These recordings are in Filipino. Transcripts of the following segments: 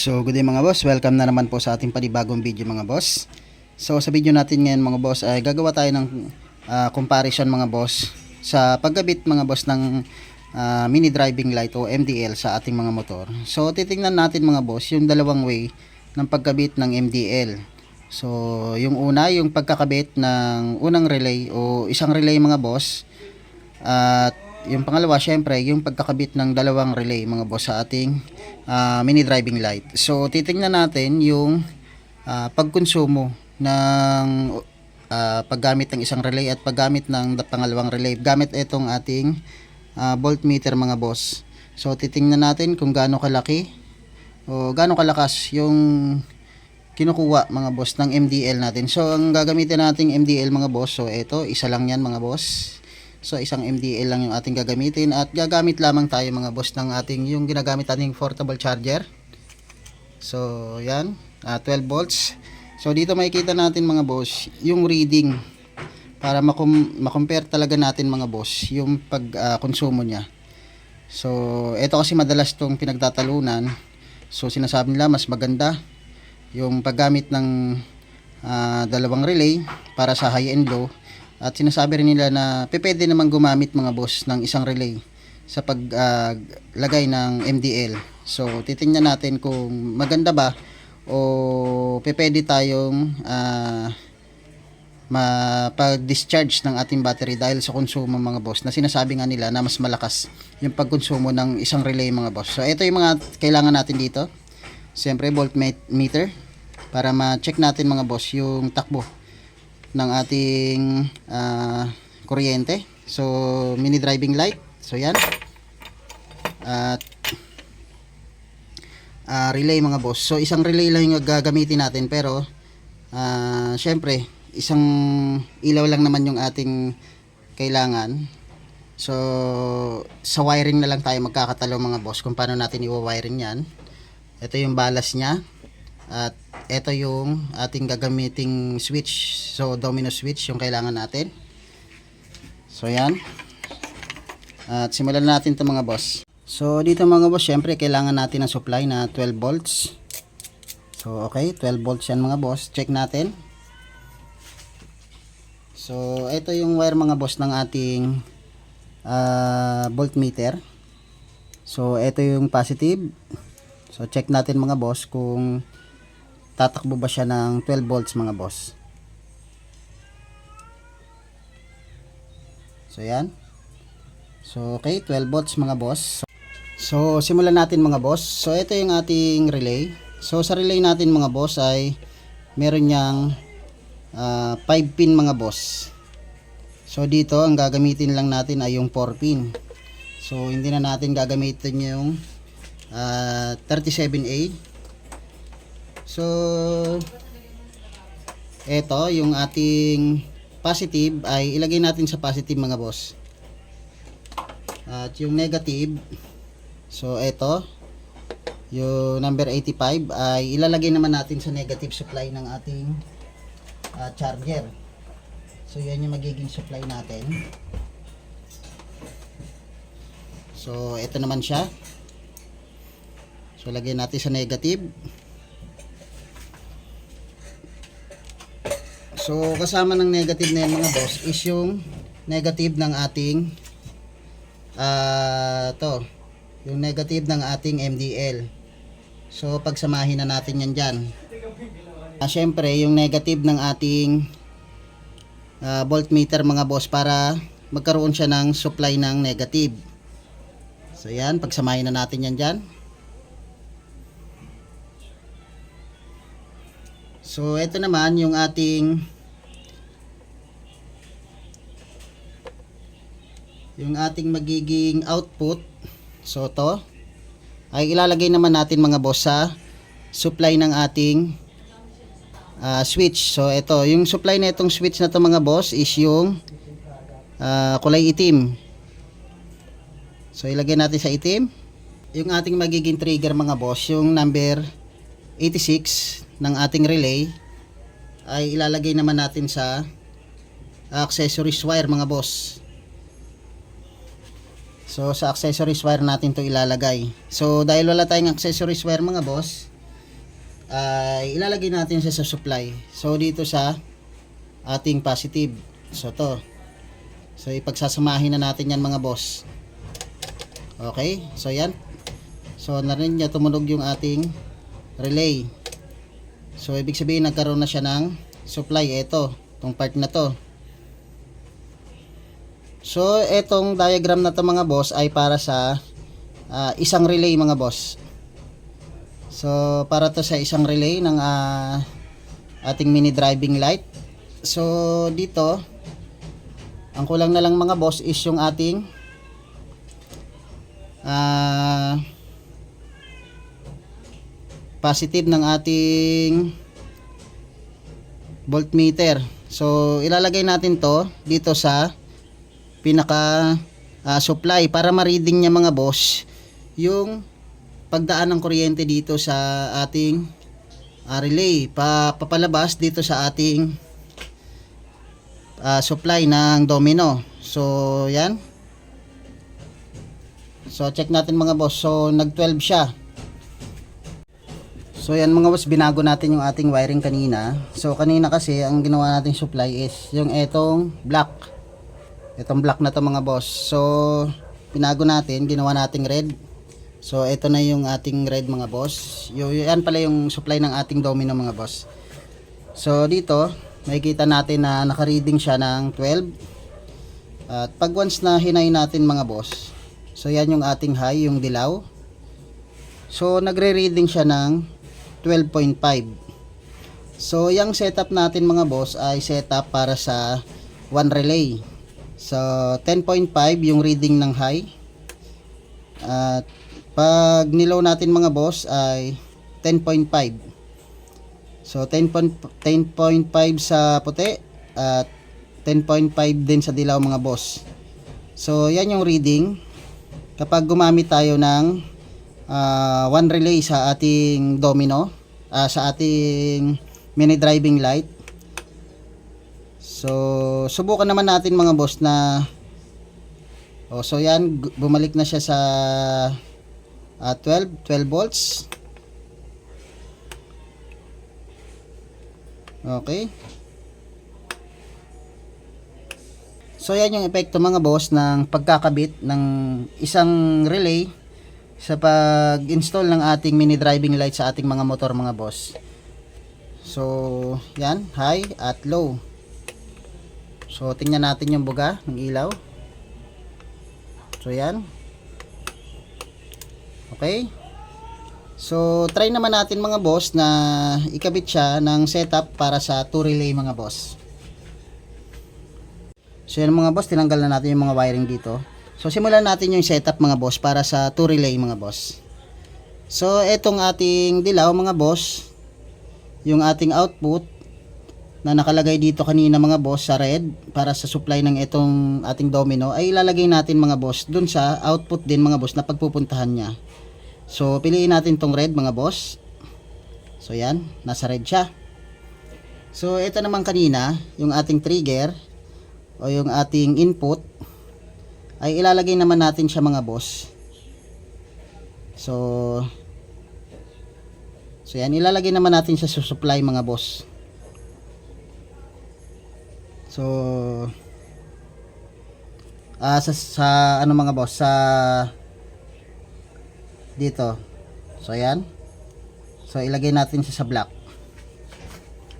So good day mga boss, welcome na naman po sa ating panibagong video mga boss. So sa video natin ngayon mga boss ay gagawa tayo ng ah, comparison mga boss sa pagkabit mga boss ng ah, mini driving light o MDL sa ating mga motor. So titingnan natin mga boss yung dalawang way ng pagkabit ng MDL. So yung una yung pagkakabit ng unang relay o isang relay mga boss at yung pangalawa, syempre, yung pagkakabit ng dalawang relay mga boss sa ating ah, mini driving light. So, titingnan natin yung ah, pagkonsumo ng ah, paggamit ng isang relay at paggamit ng pangalawang relay. Gamit itong ating ah, voltmeter mga boss. So, titingnan natin kung gaano kalaki o gaano kalakas yung kinukuha mga boss ng MDL natin. So, ang gagamitin nating MDL mga boss, so ito, isa lang yan mga boss. So isang MDL lang yung ating gagamitin at gagamit lamang tayo mga boss ng ating yung ginagamit nating portable charger. So yan, ah, 12 volts. So dito makikita natin mga boss yung reading para makum- makompare talaga natin mga boss yung pagkonsumo niya. So ito kasi madalas tong pinagtatalunan. So sinasabi nila mas maganda yung paggamit ng ah, dalawang relay para sa high and low at sinasabi rin nila na pwede naman gumamit mga boss ng isang relay sa paglagay ng MDL. So titingnan natin kung maganda ba o pwede tayong ah, mapag-discharge ng ating battery dahil sa konsumo mga boss na sinasabi nga nila na mas malakas yung pagkonsumo ng isang relay mga boss. So ito yung mga kailangan natin dito. Siyempre voltmeter para ma-check natin mga boss yung takbo ng ating ah, kuryente. So mini driving light. So yan. At ah, relay mga boss. So isang relay lang yung gagamitin natin pero ah, syempre isang ilaw lang naman yung ating kailangan. So sa wiring na lang tayo magkakatalo mga boss kung paano natin i-wiring yan. Ito yung balas niya. At ito yung ating gagamiting switch. So domino switch yung kailangan natin. So yan. At simulan natin ito mga boss. So dito mga boss, syempre kailangan natin ng supply na 12 volts. So okay, 12 volts yan mga boss. Check natin. So ito yung wire mga boss ng ating ah, voltmeter. So ito yung positive. So check natin mga boss kung tatakbo ba siya ng 12 volts mga boss. So yan. So okay, 12 volts mga boss. So simulan natin mga boss. So ito yung ating relay. So sa relay natin mga boss ay meron niyang 5 pin mga boss. So dito ang gagamitin lang natin ay yung 4 pin. So hindi na natin gagamitin yung ah, 37A. So ito yung ating positive ay ilagay natin sa positive mga boss. At yung negative so ito yung number 85 ay ilalagay naman natin sa negative supply ng ating ah, charger. So yan yung magiging supply natin. So ito naman siya. So lagyan natin sa negative. So kasama ng negative na yan mga boss is yung negative ng ating ah to yung negative ng ating MDL. So pagsamahin na natin yan dyan. Ah, syempre yung negative ng ating ah, voltmeter mga boss para magkaroon siya ng supply ng negative. So yan, pagsamahin na natin yan dyan. So ito naman yung ating yung ating magiging output. So to ay ilalagay naman natin mga boss sa supply ng ating ah, switch. So ito, yung supply na itong switch na to mga boss is yung ah, kulay itim. So ilagay natin sa itim. Yung ating magiging trigger mga boss, yung number 86 ng ating relay ay ilalagay naman natin sa accessories wire mga boss. So sa accessories wire natin to ilalagay. So dahil wala tayong accessories wire mga boss, ay ilalagay natin siya sa supply. So dito sa ating positive. So to. So ipagsasamahin na natin yan mga boss. Okay? So yan. So narinig niya tumunog yung ating relay. So ibig sabihin nagkaroon na siya ng supply. Ito, tong part na to. So etong diagram na to mga boss ay para sa ah, isang relay mga boss. So para to sa isang relay ng ah, ating mini driving light. So dito ang kulang na lang mga boss is yung ating ah positive ng ating voltmeter. So ilalagay natin to dito sa pinaka ah, supply para ma-reading niya mga boss yung pagdaan ng kuryente dito sa ating ah, relay pa papalabas dito sa ating ah, supply ng domino. So yan. So check natin mga boss. So nag 12 siya. So yan mga boss, binago natin yung ating wiring kanina. So kanina kasi ang ginawa nating supply is yung etong black. Etong black na to mga boss. So binago natin, ginawa nating red. So ito na yung ating red mga boss. Yan pala yung supply ng ating domino mga boss. So dito, makikita natin na naka-reading siya ng 12. At pag once na hinay natin mga boss, so yan yung ating high, yung dilaw. So nagre-reading siya ng 12.5. So yung setup natin mga boss ay setup para sa one relay. So 10.5 yung reading ng high. At pag nilow natin mga boss ay 10.5. So 10.5 sa puti at 10.5 din sa dilaw mga boss. So yan yung reading kapag gumamit tayo ng ah, one relay sa ating domino, ah, sa ating mini driving light. So subukan naman natin mga boss na Oh, so yan bumalik na siya sa ah, 12 12 volts. Okay. So yan yung epekto mga boss ng pagkakabit ng isang relay sa pag-install ng ating mini driving light sa ating mga motor mga boss. So yan, high at low. So tingnan natin yung buga ng ilaw. So yan. Okay. So try naman natin mga boss na ikabit siya ng setup para sa two relay mga boss. So yan mga boss, tinanggal na natin yung mga wiring dito. So simulan natin yung setup mga boss para sa two relay mga boss. So etong ating dilaw mga boss, yung ating output na nakalagay dito kanina mga boss sa red para sa supply ng itong ating domino ay ilalagay natin mga boss dun sa output din mga boss na pagpupuntahan niya. So piliin natin tong red mga boss. So yan, nasa red siya. So ito naman kanina, yung ating trigger o yung ating input ay ilalagay naman natin siya mga boss. So So yan, ilalagay naman natin siya sa supply mga boss. So ah sa, sa ano mga boss sa dito. So yan. So ilagay natin siya sa black.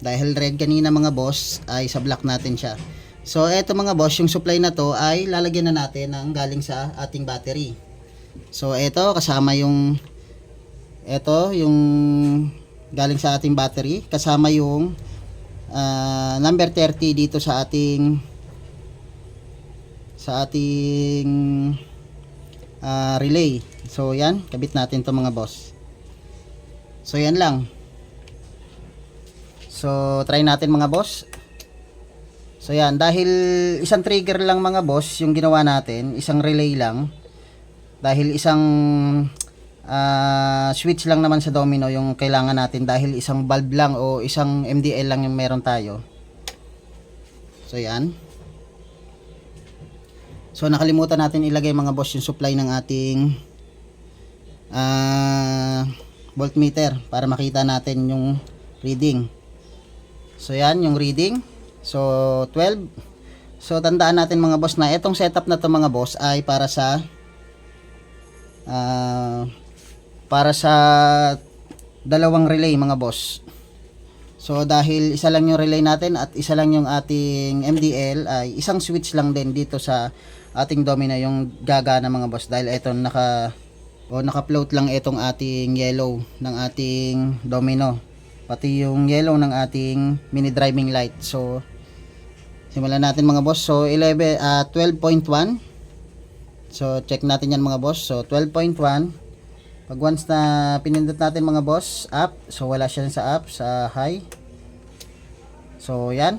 Dahil red kanina mga boss ay sa black natin siya. So eto mga boss, yung supply na to ay lalagyan na natin ng galing sa ating battery. So eto kasama yung eto yung galing sa ating battery kasama yung ah, number 30 dito sa ating sa ating ah, relay. So yan, kabit natin to mga boss. So yan lang. So try natin mga boss. So yan, dahil isang trigger lang mga boss yung ginawa natin, isang relay lang. Dahil isang ah, switch lang naman sa domino yung kailangan natin dahil isang bulb lang o isang MDL lang yung meron tayo. So yan. So nakalimutan natin ilagay mga boss yung supply ng ating ah voltmeter para makita natin yung reading. So yan yung reading. So 12. So tandaan natin mga boss na itong setup na to mga boss ay para sa ah, para sa dalawang relay mga boss. So dahil isa lang yung relay natin at isa lang yung ating MDL ay isang switch lang din dito sa ating domino yung gagana mga boss. Dahil ito naka o naka-float lang itong ating yellow ng ating domino. Pati yung yellow ng ating mini driving light. So simulan natin mga boss. So 11 ah, 12.1 so check natin yan mga boss. So 12.1 pag once na pinindot natin mga boss up. So wala siya sa up sa high. So yan.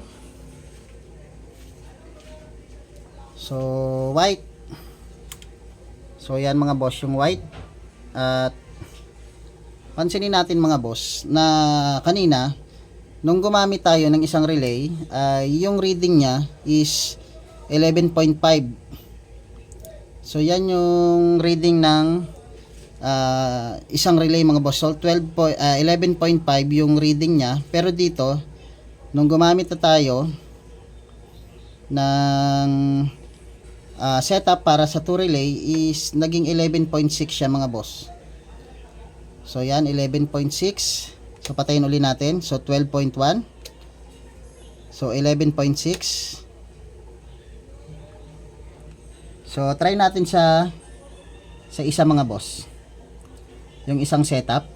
So white. So yan mga boss yung white. At pansinin natin mga boss na kanina nung gumamit tayo ng isang relay ay yung reading niya is 11.5 so yan yung reading ng ah, isang relay mga boss so 12 po, ah, 11.5 yung reading niya pero dito nung gumamit na tayo ng ah, setup para sa 2 relay is naging 11.6 siya mga boss So yan 11.6. So patayin uli natin. So 12.1. So 11.6. So try natin sa sa isa mga boss. Yung isang setup.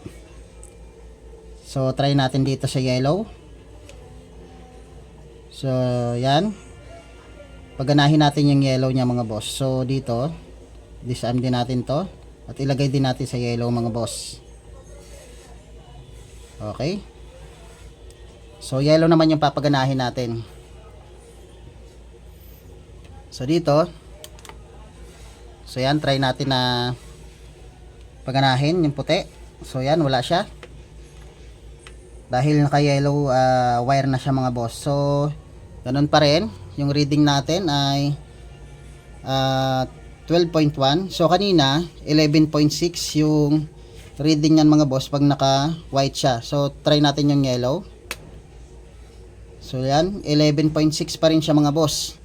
So try natin dito sa yellow. So yan. Paganahin natin yung yellow niya mga boss. So dito disarm din natin to at ilagay din natin sa yellow mga boss. Okay. So, yellow naman yung papaganahin natin. So, dito. So, yan. Try natin na paganahin yung puti. So, yan. Wala siya. Dahil naka-yellow ah, wire na siya mga boss. So, ganun pa rin. Yung reading natin ay ah, 12.1. So, kanina, 11.6 yung reading yan mga boss pag naka white siya so try natin yung yellow so yan 11.6 pa rin siya mga boss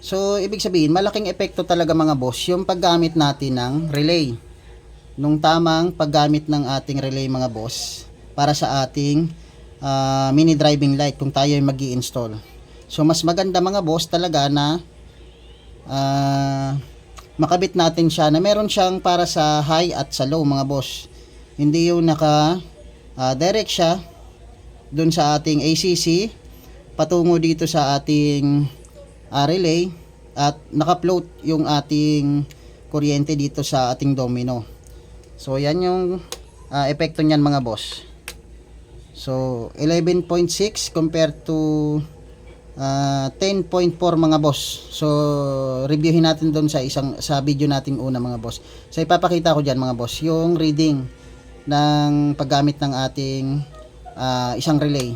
so ibig sabihin malaking epekto talaga mga boss yung paggamit natin ng relay nung tamang paggamit ng ating relay mga boss para sa ating ah, mini driving light kung tayo ay mag install so mas maganda mga boss talaga na ah, makabit natin siya na meron siyang para sa high at sa low mga boss hindi yung naka ah, direct siya dun sa ating ACC patungo dito sa ating ah, relay at naka-float yung ating kuryente dito sa ating domino. So yan yung ah, epekto niyan mga boss. So 11.6 compared to ah, 10.4 mga boss. So reviewin natin doon sa isang sa video nating una mga boss. So ipapakita ko diyan mga boss yung reading ng paggamit ng ating ah, isang relay.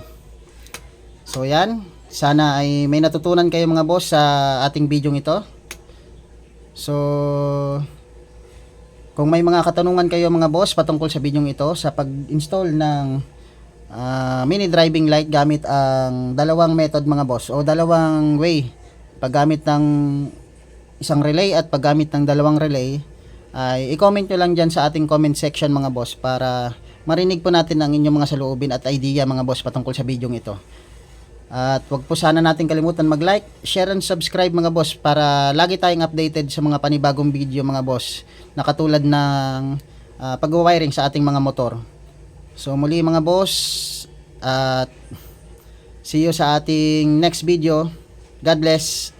So yan, sana ay may natutunan kayo mga boss sa ating video ito. So kung may mga katanungan kayo mga boss patungkol sa video ito sa pag-install ng ah, mini driving light gamit ang dalawang method mga boss o dalawang way paggamit ng isang relay at paggamit ng dalawang relay ay i-comment nyo lang dyan sa ating comment section mga boss para marinig po natin ang inyong mga saloobin at idea mga boss patungkol sa video ito. At wag po sana natin kalimutan mag-like, share and subscribe mga boss para lagi tayong updated sa mga panibagong video mga boss na katulad ng ah, pag-wiring sa ating mga motor. So muli mga boss at see you sa ating next video. God bless.